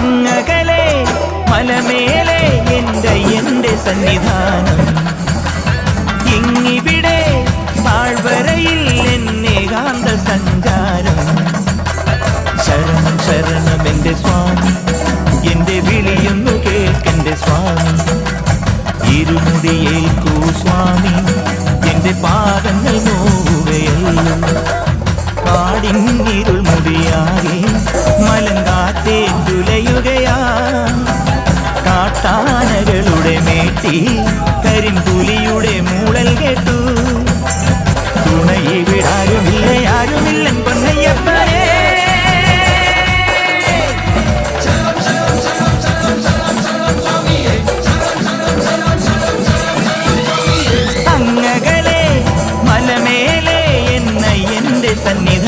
അങ്ങകലെ മലമേലെ എന്റെ എന്റെ സന്നിധാനം. ഇങ്ങിവിടെ താഴ്വരയിൽ എന്നെ കാന്ത സഞ്ചാരം. ശരണം ശരണം എന്റെ സ്വാമി എന്റെ വിളിയൊന്നു കേൾക്കെന്റെ സ്വാമി. ഇരുമുടിയേൽക്കൂ സ്വാമി എന്റെ പാദങ്ങൾ നോവുകയല്ലോ. കാടിന്നിരുൾ മുടിയാകെ താനകളുടെ മേട്ടി കരിമ്പുലിയുടെ മൂളൽ കേട്ടു. തുണയെ വിടാരുമില്ല ആരുമില്ലൻ പൊന്നയ്യപ്പനെ. അങ്ങകളെ മലമേലെ എന്ന എന്റെ സന്നിധി